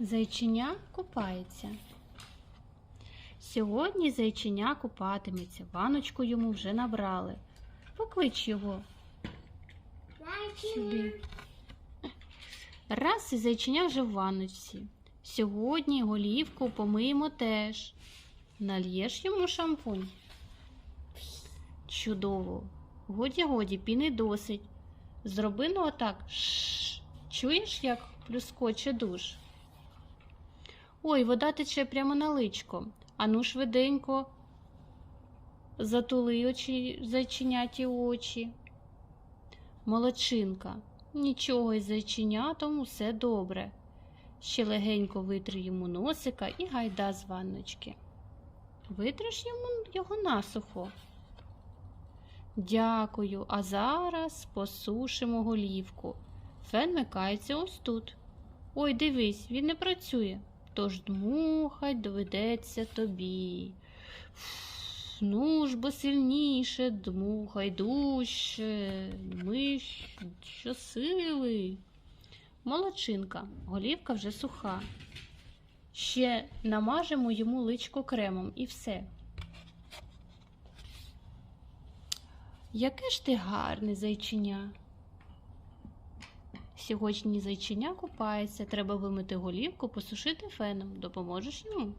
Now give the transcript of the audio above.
Зайчиня купається. Сьогодні зайчиня купатиметься. Ваночку йому вже набрали. Поклич його сюди. Раз і зайчиня вже в ванночці. Сьогодні голівку помиємо теж. Нальєш йому шампунь. Чудово. Годі, годі, піни досить. Зроби ну отак. Чуєш, як плюскоче душ? Ой, вода тече прямо на личко. Ану швиденько. Затули очі, зайчиняті очі. Молодчинка. Нічого із зайченятом усе добре. Ще легенько витри йому носика і гайда з ванночки. Витриш йому його насухо. Дякую, а зараз посушимо голівку. Фен микається ось тут. Ой, дивись, він не працює. Тож дмухать доведеться тобі. Ну ж бо сильніше, дмухай дужче, ми щосили. Молодчинка, голівка вже суха. Ще намажемо йому личко кремом і все. Яке ж ти гарний зайчиня. Сьогодні зайчиня купається, треба вимити голівку, посушити феном. Допоможеш йому?